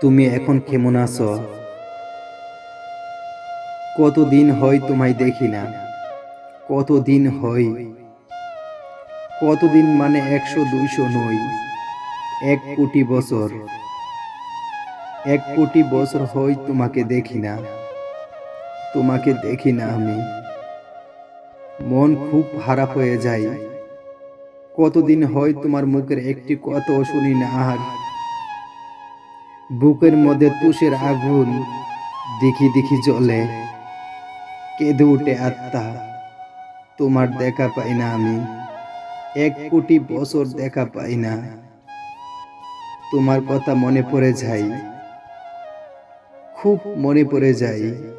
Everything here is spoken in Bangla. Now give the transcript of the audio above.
তুমি এখন কেমন আছো? কতদিন হয় তোমায় দেখি না। কতদিন হয়? কতদিন মানে একশো দুইশো নয়। এক কোটি বছর। এক কোটি বছর হয় তোমাকে দেখি না। তোমাকে দেখি না আমি। মন খুব খারাপ হয়ে যায়। কতদিন হয় তোমার মুখের একটি কথাও শুনি না আর বুকের মধ্যে তুষের আগুন দেখি দেখি জ্বলে। কেঁদে উঠে আত্মা, তোমার দেখা পাই না আমি। এক কোটি বছর দেখা পাই না। তোমার কথা মনে পড়ে যাই খুব মনে পড়ে যায়।